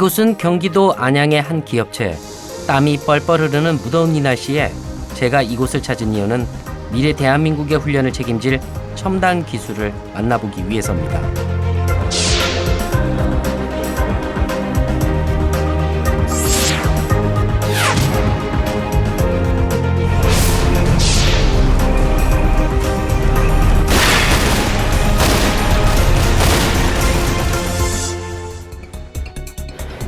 이곳은 경기도 안양의 한 기업체. 땀이 뻘뻘 흐르는 무더운 이 날씨에 제가 이곳을 찾은 이유는 미래 대한민국의 훈련을 책임질 첨단 기술을 만나보기 위해서입니다.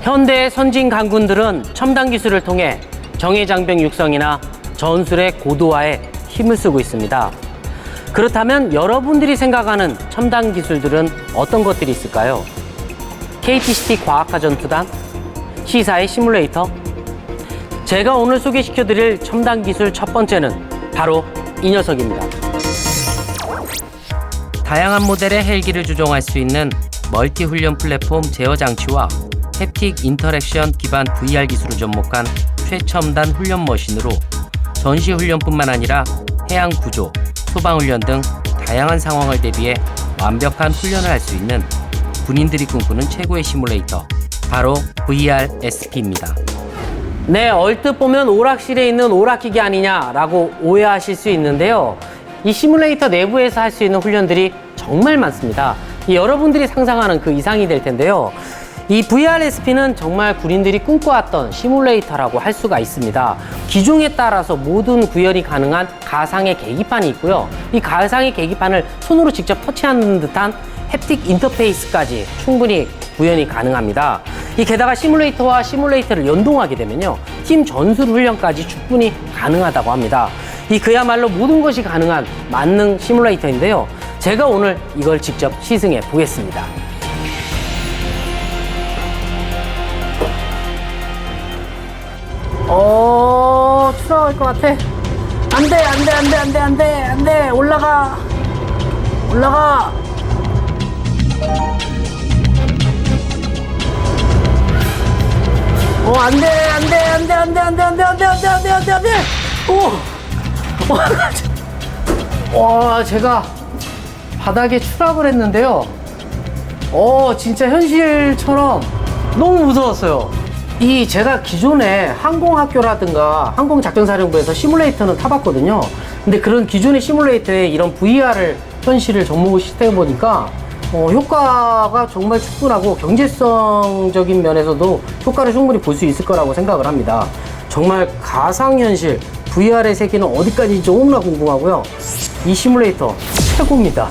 현대의 선진 강군들은 첨단 기술을 통해 정예 장병 육성이나 전술의 고도화에 힘을 쓰고 있습니다. 그렇다면 여러분들이 생각하는 첨단 기술들은 어떤 것들이 있을까요? KTCT 과학화 전투단, 시사의 시뮬레이터. 제가 오늘 소개시켜 드릴 첨단 기술 첫 번째는 바로 이 녀석입니다. 다양한 모델의 헬기를 조종할 수 있는 멀티 훈련 플랫폼 제어 장치와 햅틱 인터랙션 기반 VR 기술을 접목한 최첨단 훈련 머신으로 전시 훈련뿐만 아니라 해양 구조, 소방 훈련 등 다양한 상황을 대비해 완벽한 훈련을 할 수 있는 군인들이 꿈꾸는 최고의 시뮬레이터 바로 VR SP입니다. 네, 얼뜻 보면 오락실에 있는 오락기기 아니냐라고 오해하실 수 있는데요. 이 시뮬레이터 내부에서 할 수 있는 훈련들이 정말 많습니다. 이 여러분들이 상상하는 그 이상이 될 텐데요. 이 VRSP는 정말 군인들이 꿈꿔왔던 시뮬레이터라고 할 수가 있습니다. 기종에 따라서 모든 구현이 가능한 가상의 계기판이 있고요. 이 가상의 계기판을 손으로 직접 터치하는 듯한 햅틱 인터페이스까지 충분히 구현이 가능합니다. 이 게다가 시뮬레이터와 시뮬레이터를 연동하게 되면요. 팀 전술 훈련까지 충분히 가능하다고 합니다. 이 그야말로 모든 것이 가능한 만능 시뮬레이터인데요. 제가 오늘 이걸 직접 시승해 보겠습니다. 어, 추락할 것 같아. 안 돼, 안 돼, 안 돼, 안 돼, 안 돼, 안 돼. 올라가. 올라가. 어, 안 돼, 안 돼, 안 돼, 안 돼, 안 돼, 안 돼, 안 돼, 안 돼, 안 돼, 안 돼, 안 돼. 오. 와, 와, 제가 바닥에 추락을 했는데요. 어, 진짜 현실처럼 너무 무서웠어요. 이 제가 기존에 항공학교라든가 항공작전사령부에서 시뮬레이터는 타봤거든요. 근데 그런 기존의 시뮬레이터에 이런 VR을 현실을 접목을 시스템해 보니까 어, 효과가 정말 충분하고 경제성적인 면에서도 효과를 충분히 볼 수 있을 거라고 생각을 합니다. 정말 가상현실 VR의 세계는 어디까지 조금나 궁금하고요. 이 시뮬레이터 최고입니다.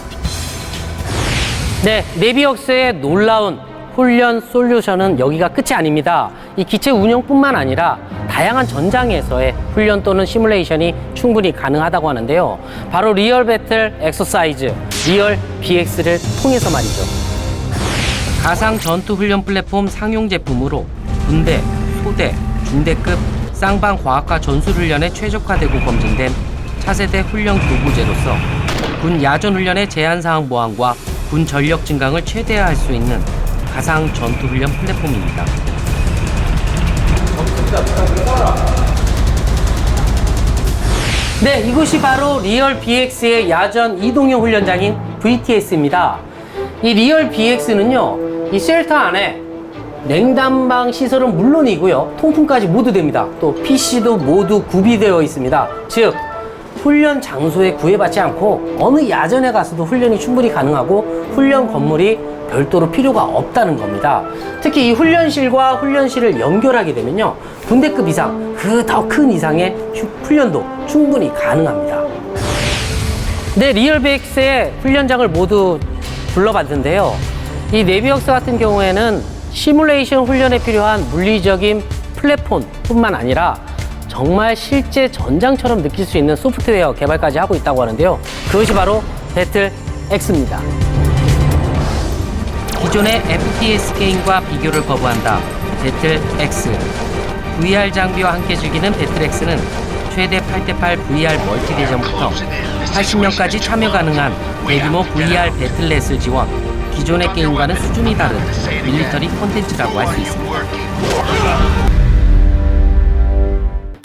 네, 네비역스의 놀라운 훈련 솔루션은 여기가 끝이 아닙니다. 이 기체 운영뿐만 아니라 다양한 전장에서의 훈련 또는 시뮬레이션이 충분히 가능하다고 하는데요. 바로 리얼 배틀 엑서사이즈, 리얼 BX를 통해서 말이죠. 가상 전투 훈련 플랫폼 상용 제품으로 군대, 소대, 중대급 쌍방 과학과 전술 훈련에 최적화되고 검증된 차세대 훈련 교부제로서 군 야전 훈련의 제한 사항 보완과 군 전력 증강을 최대화할 수 있는 가상 전투 훈련 플랫폼입니다. 네, 이곳이 바로 리얼 BX의 야전 이동형 훈련장인 VTS입니다. 이 리얼 BX는요, 이 쉘터 안에 냉담방 시설은 물론이고요, 통풍까지 모두 됩니다. 또 PC도 모두 구비되어 있습니다. 즉, 훈련 장소에 구애받지 않고 어느 야전에 가서도 훈련이 충분히 가능하고 훈련 건물이 별도로 필요가 없다는 겁니다. 특히 이 훈련실과 훈련실을 연결하게 되면요. 군대급 이상, 그 더 큰 이상의 휴- 훈련도 충분히 가능합니다. 네, 리얼베이스의 훈련장을 모두 둘러봤는데요. 이 네비역스 같은 경우에는 시뮬레이션 훈련에 필요한 물리적인 플랫폼뿐만 아니라 정말 실제 전장처럼 느낄 수 있는 소프트웨어 개발까지 하고 있다고 하는데요. 그것이 바로 배틀 X입니다. 기존의 FPS 게임과 비교를 거부한다. 배틀 X. VR 장비와 함께 즐기는 배틀 X는 최대 8대8 VR 멀티 대전부터 80명까지 참여 가능한 대규모 VR 배틀넷을 지원. 기존의 게임과는 수준이 다른 밀리터리 콘텐츠라고 할 수 있습니다.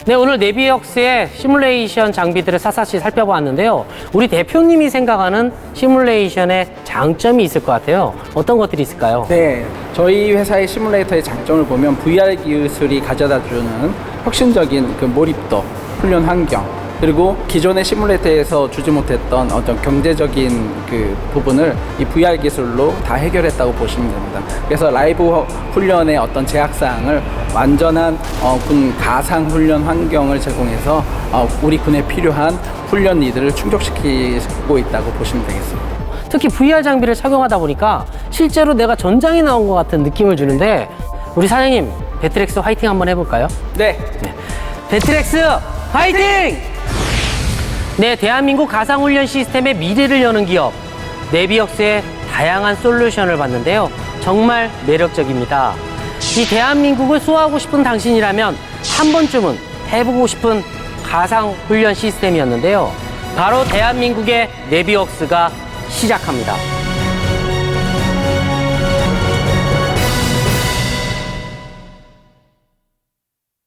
네, 오늘 네비역스의 시뮬레이션 장비들을 샅샅이 살펴보았는데요. 우리 대표님이 생각하는 시뮬레이션의 장점이 있을 것 같아요. 어떤 것들이 있을까요? 네, 저희 회사의 시뮬레이터의 장점을 보면 VR 기술이 가져다 주는 혁신적인 그 몰입도, 훈련 환경, 그리고 기존의 시뮬레이터에서 주지 못했던 어떤 경제적인 그 부분을 이 VR 기술로 다 해결했다고 보시면 됩니다. 그래서 라이브 훈련의 어떤 제약사항을 완전한 어, 군 가상 훈련 환경을 제공해서 어, 우리 군에 필요한 훈련 니들을 충족시키고 있다고 보시면 되겠습니다. 특히 VR 장비를 착용하다 보니까 실제로 내가 전장에 나온 것 같은 느낌을 주는데 우리 사장님 배트렉스 화이팅 한번 해볼까요? 네, 배트렉스 화이팅! 네, 대한민국 가상훈련 시스템의 미래를 여는 기업 네비역스의 다양한 솔루션을 봤는데요. 정말 매력적입니다. 이 대한민국을 수호하고 싶은 당신이라면 한 번쯤은 해보고 싶은 가상훈련 시스템이었는데요. 바로 대한민국의 네비역스가 시작합니다.